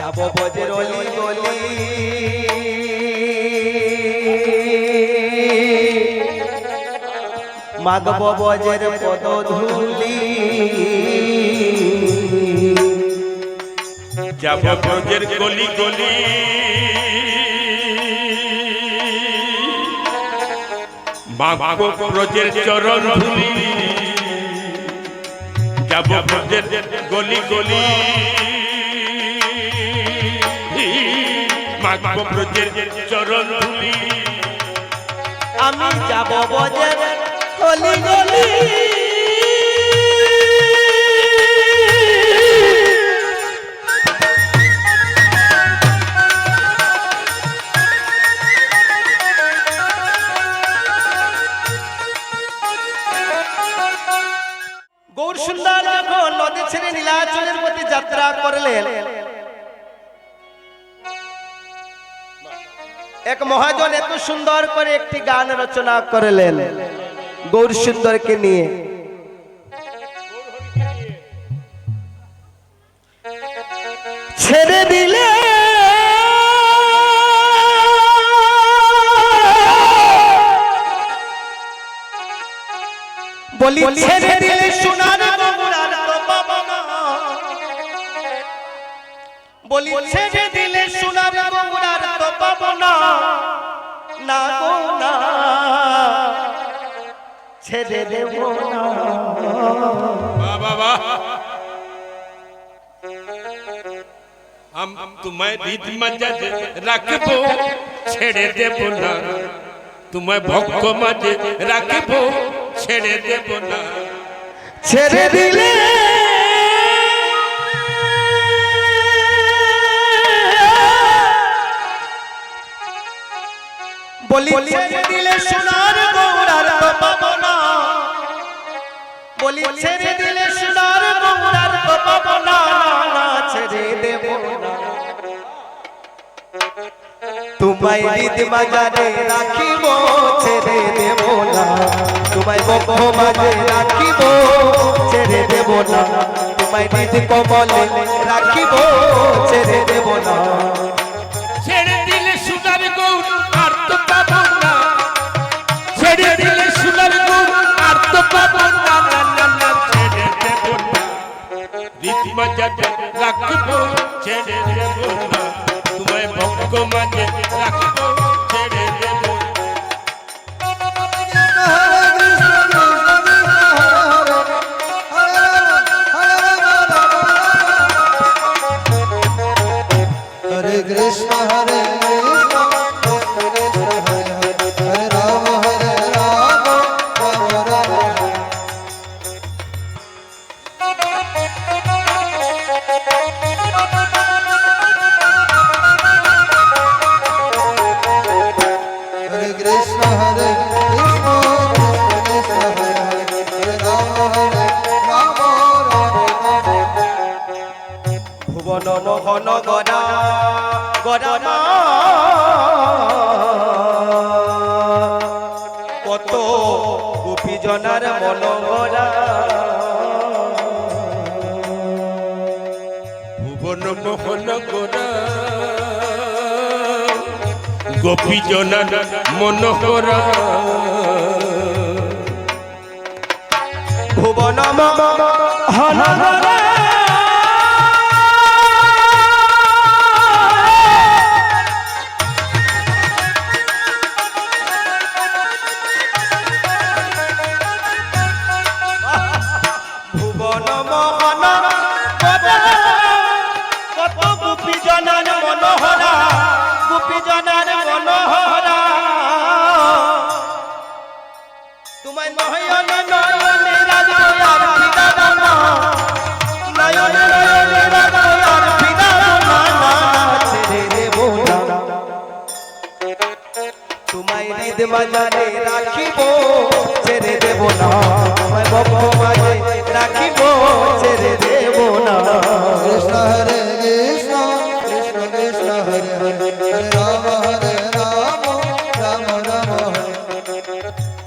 যাব বজের অলি গলি। মাগব বজের পদ ধুলি। যাব ব্রজের গলি গলি। মাগো ব্রজের চরণ ধুলি। যাব ব্রজের গলি গলি। মাগো ব্রজের চরণ ধুলি আমি যাব বজের অলি গলি। গৌর সুন্দর নীলাচলের প্রতি যাত্রা করলেন এক মহাজন এত সুন্দর করে একটি গান রচনা করলেন। গৌর সুন্দরকে নিয়ে। ছেড়ে দিলে। বলি ছেড়ে দিলে সোনার বগুড়ার তো পাবো বলি ছেড়ে তো পাবো না না গো না ছেড়ে দেব না বাহ বাহ हम तुम्हें रीत मजद रखबो ছেড়ে দেব না তোমায় ভক্ত মাঝে রাখবো ছেড়ে দেব না ছেড়ে দিলে বলি ছেড়ে দিলে সোনার গৌরার পাবো না বলি ছেড়ে দিলে সোনার গৌরার পাবো না না, ছেড়ে দেব না। তোমায় ঈদ বাজারে রাখিব ছেড়ে দেব না। তোমায় বক্ষ মাঝে রাখিব ছেড়ে দেব না। তোমায় ঈদ কমলে রাখিব ছেড়ে দেব না। আর তো পাবো না না না না ছেড়ে দেব না রীত মজদ রাখব ছেড়ে দেব না তোমায় ভক্ত গদা কত গোপী জনার মন ভুবন মোহন গোরা। গোপী জনার মনোহরা। ভুবন মোহন মাঝে রাখিব ছেড়ে দেব না। ভব মাঝে রাখিব ছেড়ে দেব না। কৃষ্ণ হরে কৃষ্ণ কৃষ্ণ কৃষ্ণ হরে হরে রাম হরে রাম রাম রাম হরে।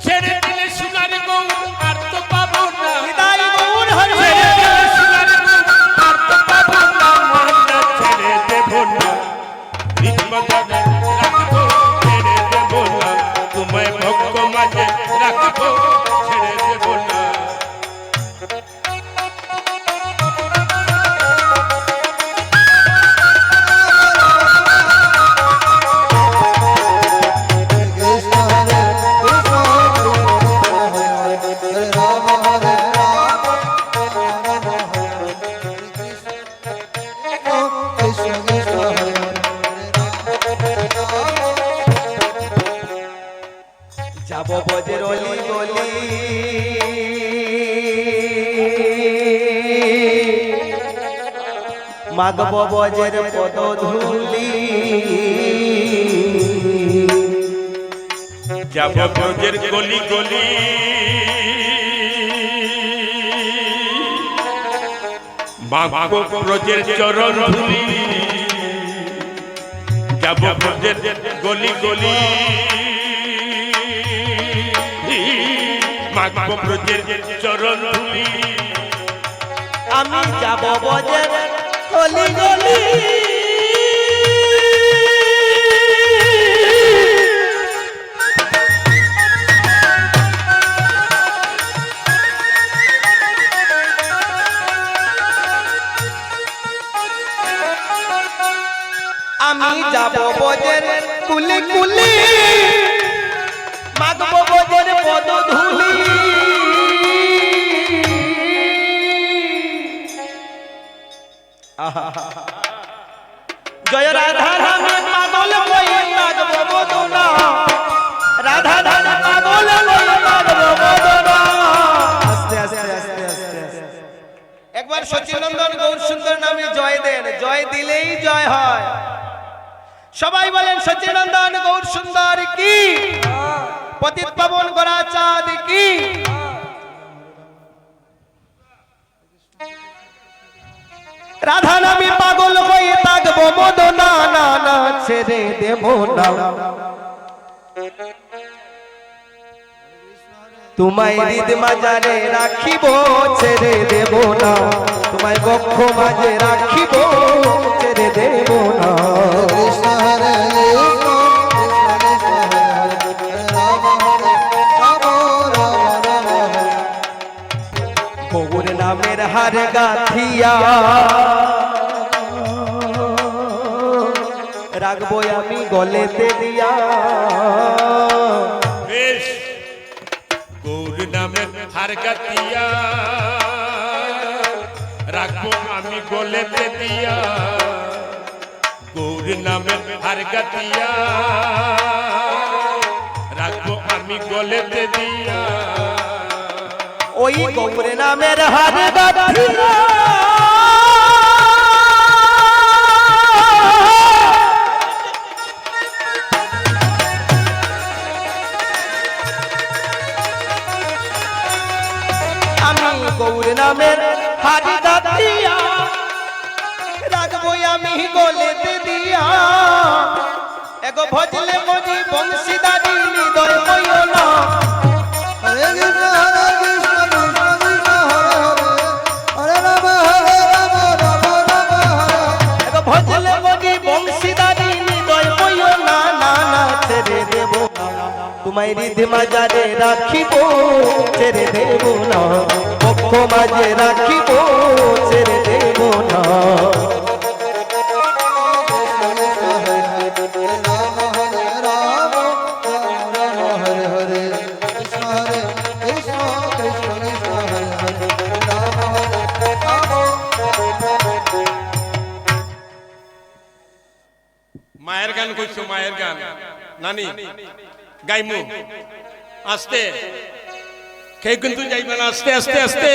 ছেড়ে দিলে সোনার গৌ আর তো পাবো না। হৃদয় গৌর হরে ছেড়ে দিলে সোনার গৌ আর তো পাবো না। ছেড়ে দেব না। বিপদ যাব বজের অলি গলি। মাগব বজের পদ ধুলি। যাব বজের গলি গলি। মাগব ব্রজের চরণ ধুলি। যাব ব্রজের গলি গলি। ব্রজের চরণ ধুলি। আমি যাব বজের গলি গলি আমি যাব বজের কুলি কুলি মাগব জয় রাধা রামে পাগল রাধা রামে পাগল একবার সচিনন্দন গৌর সুন্দর নামে জয় দেন। জয় দিলেই জয় হয়। সবাই বলেন, সচিনন্দন গৌর সুন্দর কি পতিত পাবন গড়া চাঁদ কি? রাধা নামে পাগল হয়ে থাকব, মদনা না না, ছেড়ে দেব না। তোমায় হৃদ মাজারে রাখিব, ছেড়ে দেব না। তোমায় বক্ষ মাঝে রাখিব, ছেড়ে দেব না। গৌর নামের হার গাথিয়া রাখব আমি গলেতে দিয়া বেশ গৌর নামের হার কাতিয়া রাখব আমি গলেতে দিয়া গৌর নামের হার কাতিয়া রাখব আমি গলেতে দিয়া ওই গৌর নামের হার আমি গৌর নামের হার গাথিয়া রাখব আমি গলেতে দিয়া। এগো ভজলে মজি বংশীদারি তোমায় হৃদয় মাজারে রাখিব ছেড়ে দেব না পক্ষ মাঝে রাখিব ছেড়ে দেব না রাম হরে রাম রাম রাম হরে হরে কৃষ্ণ হরে কৃষ্ণ কৃষ্ণ কৃষ্ণ হরে হরে রাম হরে রাম মায়ের গান করছ মায়ের গান নানি গাইমু। আস্তে। কে কিন্তু যাইবে না। আস্তে আস্তে আস্তে।